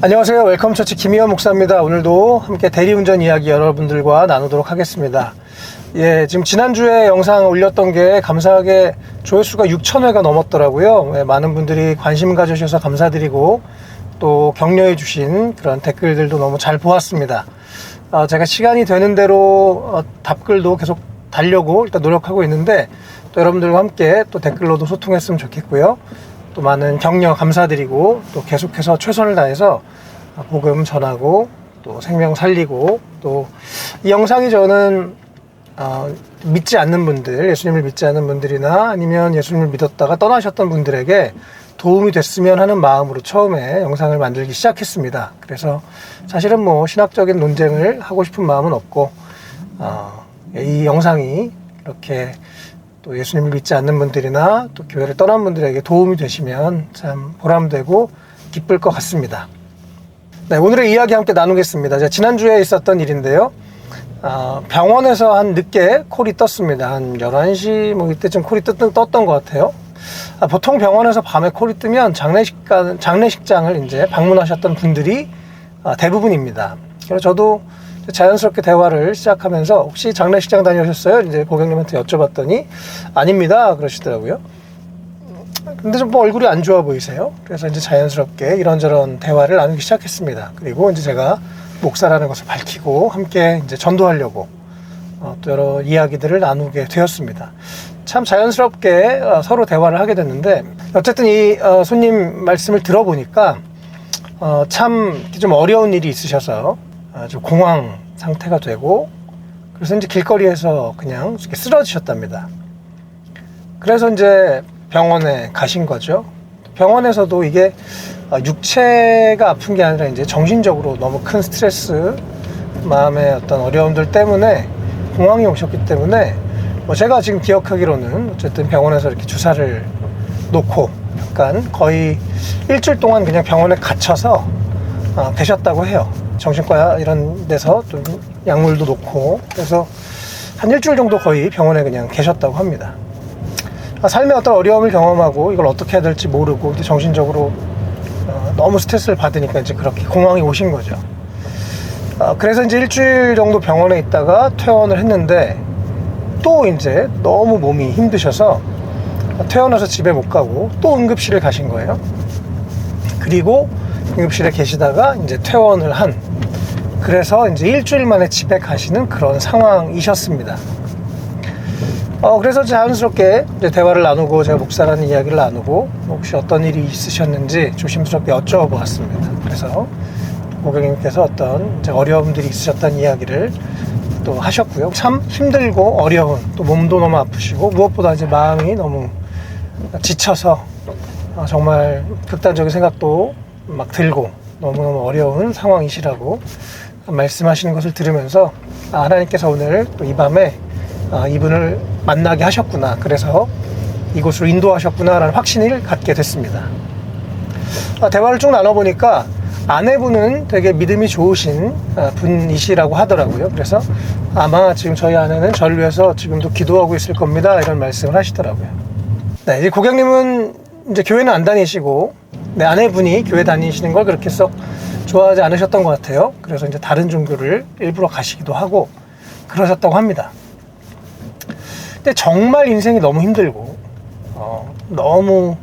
안녕하세요. 웰컴 처치 김희원 목사입니다. 오늘도 함께 대리운전 이야기 여러분들과 나누도록 하겠습니다. 예, 지금 지난주에 영상 올렸던 게 감사하게 조회수가 6,000회가 넘었더라고요. 예, 많은 분들이 관심 가져주셔서 감사드리고 또 격려해 주신 그런 댓글들도 너무 잘 보았습니다. 어, 제가 시간이 되는 대로 어, 답글도 계속 달려고 일단 노력하고 있는데 또 여러분들과 함께 또 댓글로도 소통했으면 좋겠고요. 또 많은 격려 감사드리고 또 계속해서 최선을 다해서 복음 전하고 또 생명 살리고 또 이 영상이 저는 어, 믿지 않는 분들, 예수님을 믿지 않는 분들이나 아니면 예수님을 믿었다가 떠나셨던 분들에게 도움이 됐으면 하는 마음으로 처음에 영상을 만들기 시작했습니다. 그래서 사실은 뭐 신학적인 논쟁을 하고 싶은 마음은 없고 어, 이 영상이 이렇게 또 예수님을 믿지 않는 분들이나 또 교회를 떠난 분들에게 도움이 되시면 참 보람되고 기쁠 것 같습니다. 네, 오늘의 이야기 함께 나누겠습니다. 제가 지난주에 있었던 일인데요. 아, 병원에서 한 늦게 콜이 떴습니다. 한 11시 뭐 이때쯤 콜이 떴, 떴던 것 같아요. 아, 보통 병원에서 밤에 콜이 뜨면 장례식관, 장례식장을 이제 방문하셨던 분들이 아, 대부분입니다. 그래서 저도 자연스럽게 대화를 시작하면서 혹시 장례식장 다녀오셨어요? 이제 고객님한테 여쭤봤더니 아닙니다. 그러시더라고요. 근데 좀 뭐 얼굴이 안 좋아 보이세요. 그래서 이제 자연스럽게 이런저런 대화를 나누기 시작했습니다. 그리고 이제 제가 목사라는 것을 밝히고 함께 이제 전도하려고 어, 또 여러 이야기들을 나누게 되었습니다. 참 자연스럽게 어, 서로 대화를 하게 됐는데 어쨌든 이 어, 손님 말씀을 들어보니까 어, 참 좀 어려운 일이 있으셔서 아주 공황 상태가 되고 그래서 이제 길거리에서 그냥 쓰러지셨답니다. 그래서 이제 병원에 가신 거죠. 병원에서도 이게 어, 육체가 아픈 게 아니라 이제 정신적으로 너무 큰 스트레스, 마음의 어떤 어려움들 때문에 공황이 오셨기 때문에 뭐 제가 지금 기억하기로는 어쨌든 병원에서 이렇게 주사를 놓고 약간 거의 일주일 동안 그냥 병원에 갇혀서 어, 계셨다고 해요. 정신과 이런 데서 좀 약물도 놓고 그래서 한 일주일 정도 거의 병원에 그냥 계셨다고 합니다. 아, 삶의 어떤 어려움을 경험하고 이걸 어떻게 해야 될지 모르고 이제 정신적으로 어, 너무 스트레스를 받으니까 이제 그렇게 공황이 오신 거죠. 아, 그래서 이제 일주일 정도 병원에 있다가 퇴원을 했는데 또 이제 너무 몸이 힘드셔서 퇴원해서 집에 못 가고 또 응급실에 가신 거예요. 그리고 응급실에 계시다가 이제 퇴원을 한 그래서 이제 일주일 만에 집에 가시는 그런 상황이셨습니다. 어, 그래서 자연스럽게 대화를 나누고 제가 목사라는 이야기를 나누고 혹시 어떤 일이 있으셨는지 조심스럽게 여쭤보았습니다. 그래서 고객님께서 어떤 어려움들이 있으셨다는 이야기를 또 하셨고요. 참 힘들고 어려운 또 몸도 너무 아프시고 무엇보다 이제 마음이 너무 지쳐서 어, 정말 극단적인 생각도 막 들고 너무너무 어려운 상황이시라고 말씀하시는 것을 들으면서 아, 하나님께서 오늘 또 이 밤에 아, 이분을 만나게 하셨구나. 그래서 이곳으로 인도하셨구나라는 확신을 갖게 됐습니다. 아, 대화를 쭉 나눠보니까 아내분은 되게 믿음이 좋으신 아, 분이시라고 하더라고요. 그래서 아마 지금 저희 아내는 저를 위해서 지금도 기도하고 있을 겁니다. 이런 말씀을 하시더라고요. 네, 이제 고객님은 이제 교회는 안 다니시고 내 아내분이 교회 다니시는 걸 그렇게 썩 좋아하지 않으셨던 것 같아요. 그래서 이제 다른 종교를 일부러 가시기도 하고 그러셨다고 합니다. 근데 정말 인생이 너무 힘들고 어, 너무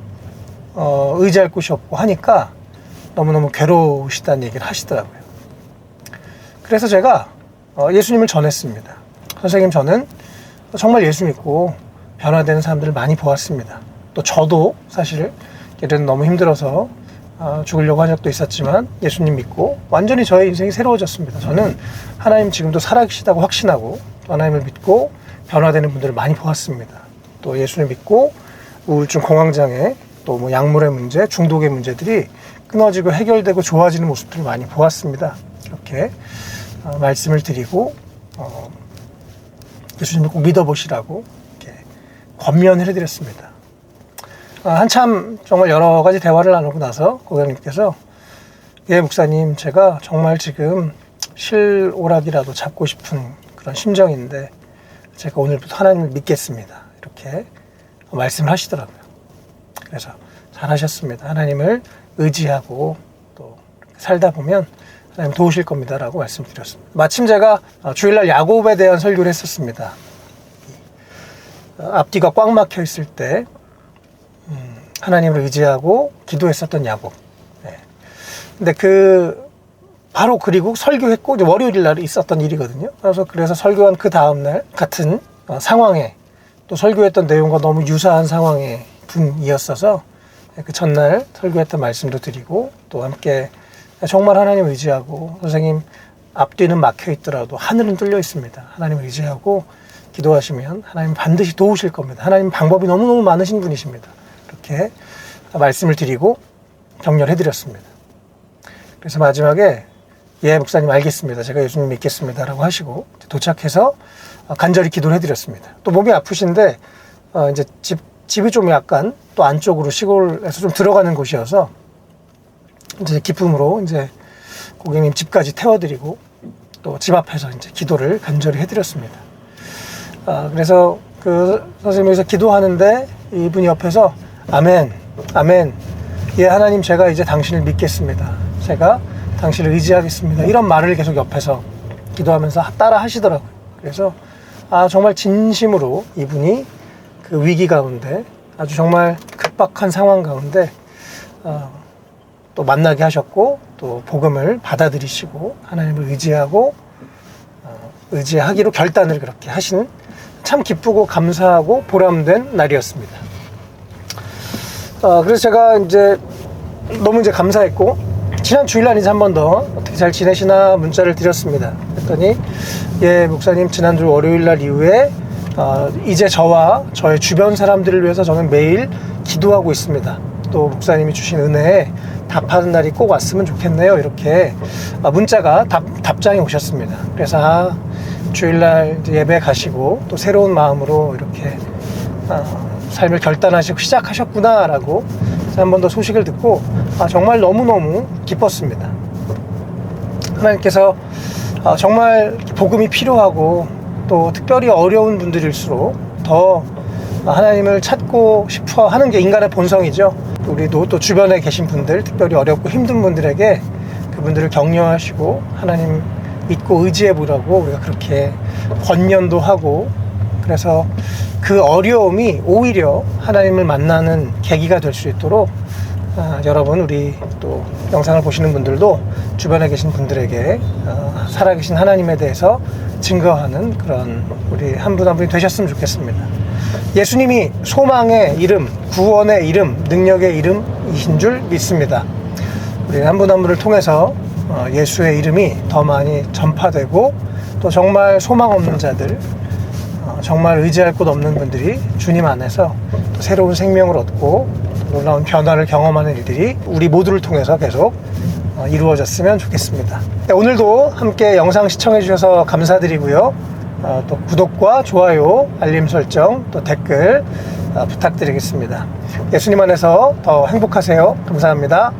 어, 의지할 곳이 없고 하니까 너무너무 괴로우시다는 얘기를 하시더라고요. 그래서 제가 어, 예수님을 전했습니다. 선생님 저는 정말 예수 믿고 변화되는 사람들을 많이 보았습니다. 또 저도 사실 예전 너무 힘들어서 어, 죽으려고 한 적도 있었지만 예수님 믿고 완전히 저의 인생이 새로워졌습니다. 저는 하나님 지금도 살아계시다고 확신하고 또 하나님을 믿고 변화되는 분들을 많이 보았습니다. 또 예수를 믿고 우울증, 공황장애, 또 뭐 약물의 문제, 중독의 문제들이 끊어지고 해결되고 좋아지는 모습들을 많이 보았습니다. 이렇게 어, 말씀을 드리고 어, 예수님을 꼭 믿어보시라고 이렇게 권면을 해드렸습니다. 아, 한참 정말 여러 가지 대화를 나누고 나서 고객님께서 예 목사님 제가 정말 지금 실오락이라도 잡고 싶은 그런 심정인데 제가 오늘부터 하나님을 믿겠습니다. 이렇게 말씀을 하시더라고요. 그래서 잘하셨습니다. 하나님을 의지하고 또 살다 보면 하나님 도우실 겁니다라고 말씀드렸습니다. 마침 제가 어, 주일날 야곱에 대한 설교를 했었습니다. 어, 앞뒤가 꽉 막혀 있을 때 음, 하나님을 의지하고 기도했었던 야곱. 네. 근데 그 바로 그리고 설교했고 월요일 날 있었던 일이거든요. 그래서 그래서 설교한 그 다음 날 같은 어, 상황에 또 설교했던 내용과 너무 유사한 상황의 분이었어서 그 전날 설교했던 말씀도 드리고 또 함께 정말 하나님 의지하고 선생님 앞뒤는 막혀 있더라도 하늘은 뚫려 있습니다. 하나님 의지하고 기도하시면 하나님 반드시 도우실 겁니다. 하나님 방법이 너무너무 많으신 분이십니다. 이렇게 말씀을 드리고 격려해 드렸습니다. 그래서 마지막에 예 목사님 알겠습니다. 제가 예수님 믿겠습니다라고 하시고 도착해서 간절히 기도를 해드렸습니다. 또 몸이 아프신데 어 이제 집 집이 좀 약간 또 안쪽으로 시골에서 좀 들어가는 곳이어서 이제 기쁨으로 이제 고객님 집까지 태워드리고 또 집 앞에서 이제 기도를 간절히 해드렸습니다. 아, 그래서 그 선생님께서 기도하는데 이분이 옆에서 아멘, 아멘. 예, 하나님 제가 이제 당신을 믿겠습니다. 제가 당신을 의지하겠습니다. 이런 말을 계속 옆에서 기도하면서 따라 하시더라고요. 그래서 아, 정말 진심으로 이분이 그 위기 가운데 아주 정말 급박한 상황 가운데 어, 또 만나게 하셨고 또 복음을 받아들이시고 하나님을 의지하고 어, 의지하기로 결단을 그렇게 하신 참 기쁘고 감사하고 보람된 날이었습니다. 어, 그래서 제가 이제 너무 이제 감사했고 지난 주일날 이제 한 번 더 어떻게 잘 지내시나 문자를 드렸습니다. 그랬더니 예 목사님 지난주 월요일날 이후에 어, 이제 저와 저의 주변 사람들을 위해서 저는 매일 기도하고 있습니다. 또 목사님이 주신 은혜에 답하는 날이 꼭 왔으면 좋겠네요. 이렇게 아, 문자가 답, 답장이 오셨습니다. 그래서 아, 주일날 예배 가시고 또 새로운 마음으로 이렇게 어, 삶을 결단하시고 시작하셨구나라고 한 번 더 소식을 듣고 아, 정말 너무너무 기뻤습니다. 하나님께서 아, 정말 복음이 필요하고 또 특별히 어려운 분들일수록 더 하나님을 찾고 싶어 하는 게 인간의 본성이죠. 우리도 또 주변에 계신 분들, 특별히 어렵고 힘든 분들에게 그분들을 격려하시고 하나님 믿고 의지해 보라고 우리가 그렇게 권면도 하고 그래서 그 어려움이 오히려 하나님을 만나는 계기가 될 수 있도록 아, 여러분 우리 또 영상을 보시는 분들도 주변에 계신 분들에게 어, 살아계신 하나님에 대해서 증거하는 그런 우리 한 분 한 분이 되셨으면 좋겠습니다. 예수님이 소망의 이름, 구원의 이름, 능력의 이름이신 줄 믿습니다. 우리 한 분 한 분을 통해서 어, 예수의 이름이 더 많이 전파되고 또 정말 소망 없는 자들, 어, 정말 의지할 곳 없는 분들이 주님 안에서 또 새로운 생명을 얻고 놀라운 변화를 경험하는 일들이 우리 모두를 통해서 계속 어, 이루어졌으면 좋겠습니다. 네, 오늘도 함께 영상 시청해 주셔서 감사드리고요. 어, 또 구독과 좋아요, 알림 설정, 또 댓글 어, 부탁드리겠습니다. 예수님 안에서 더 행복하세요. 감사합니다.